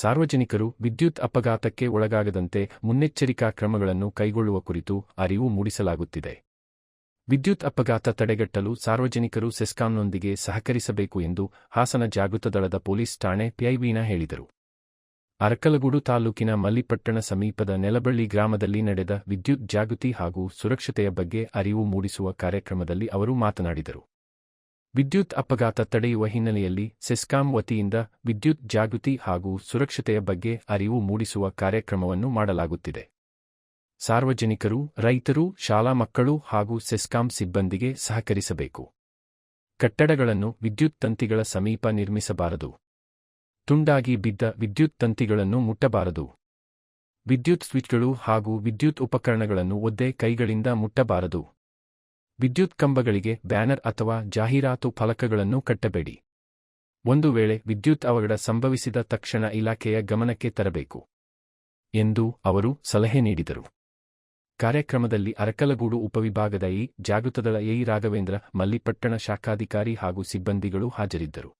ಸಾರ್ವಜನಿಕರು ವಿದ್ಯುತ್ ಅಪಘಾತಕ್ಕೆ ಒಳಗಾಗದಂತೆ ಮುನ್ನೆಚ್ಚರಿಕಾ ಕ್ರಮಗಳನ್ನು ಕೈಗೊಳ್ಳುವ ಕುರಿತು ಅರಿವು ಮೂಡಿಸಲಾಗುತ್ತಿದೆ. ವಿದ್ಯುತ್ ಅಪಘಾತ ತಡೆಗಟ್ಟಲು ಸಾರ್ವಜನಿಕರು ಸೆಸ್ಕಾಂನೊಂದಿಗೆ ಸಹಕರಿಸಬೇಕು ಎಂದು ಹಾಸನ ಜಾಗೃತ ದಳದ ಪೊಲೀಸ್ ಠಾಣೆ ಪಿಐವೀನಾ ಹೇಳಿದರು. ಅರಕಲಗೂಡು ತಾಲೂಕಿನ ಮಲ್ಲಿಪಟ್ಟಣ ಸಮೀಪದ ನೆಲಬಳ್ಳಿ ಗ್ರಾಮದಲ್ಲಿ ನಡೆದ ವಿದ್ಯುತ್ ಜಾಗೃತಿ ಹಾಗೂ ಸುರಕ್ಷತೆಯ ಬಗ್ಗೆ ಅರಿವು ಮೂಡಿಸುವ ಕಾರ್ಯಕ್ರಮದಲ್ಲಿ ಅವರು ಮಾತನಾಡಿದರು. ವಿದ್ಯುತ್ ಅಪಘಾತ ತಡೆಯುವ ಹಿನ್ನೆಲೆಯಲ್ಲಿ ಸೆಸ್ಕಾಂ ವತಿಯಿಂದ ವಿದ್ಯುತ್ ಜಾಗೃತಿ ಹಾಗೂ ಸುರಕ್ಷತೆಯ ಬಗ್ಗೆ ಅರಿವು ಮೂಡಿಸುವ ಕಾರ್ಯಕ್ರಮವನ್ನು ಮಾಡಲಾಗುತ್ತಿದೆ. ಸಾರ್ವಜನಿಕರು, ರೈತರು, ಶಾಲಾ ಮಕ್ಕಳು ಹಾಗೂ ಸೆಸ್ಕಾಂ ಸಿಬ್ಬಂದಿಗೆ ಸಹಕರಿಸಬೇಕು. ಕಟ್ಟಡಗಳನ್ನು ವಿದ್ಯುತ್ ತಂತಿಗಳ ಸಮೀಪ ನಿರ್ಮಿಸಬಾರದು. ತುಂಡಾಗಿ ಬಿದ್ದ ವಿದ್ಯುತ್ ತಂತಿಗಳನ್ನು ಮುಟ್ಟಬಾರದು. ವಿದ್ಯುತ್ ಸ್ವಿಚ್ಗಳು ಹಾಗೂ ವಿದ್ಯುತ್ ಉಪಕರಣಗಳನ್ನು ಒದ್ದೆ ಕೈಗಳಿಂದ ಮುಟ್ಟಬಾರದು. ವಿದ್ಯುತ್ ಕಂಬಗಳಿಗೆ ಬ್ಯಾನರ್ ಅಥವಾ ಜಾಹೀರಾತು ಫಲಕಗಳನ್ನು ಕಟ್ಟಬೇಡಿ. ಒಂದು ವೇಳೆ ವಿದ್ಯುತ್ ಅವಘಡ ಸಂಭವಿಸಿದ ತಕ್ಷಣ ಇಲಾಖೆಯ ಗಮನಕ್ಕೆ ತರಬೇಕು. ಎಂದು ಅವರು ಸಲಹೆ ನೀಡಿದರು. ಕಾರ್ಯಕ್ರಮದಲ್ಲಿ ಅರಕಲಗೂಡು ಉಪವಿಭಾಗದ ಇ ಜಾಗೃತದಳ ಎಇ ರಾಘವೇಂದ್ರ, ಮಲ್ಲಿಪಟ್ಟಣ ಶಾಖಾಧಿಕಾರಿ ಹಾಗೂ ಸಿಬ್ಬಂದಿಗಳು ಹಾಜರಿದ್ದರು.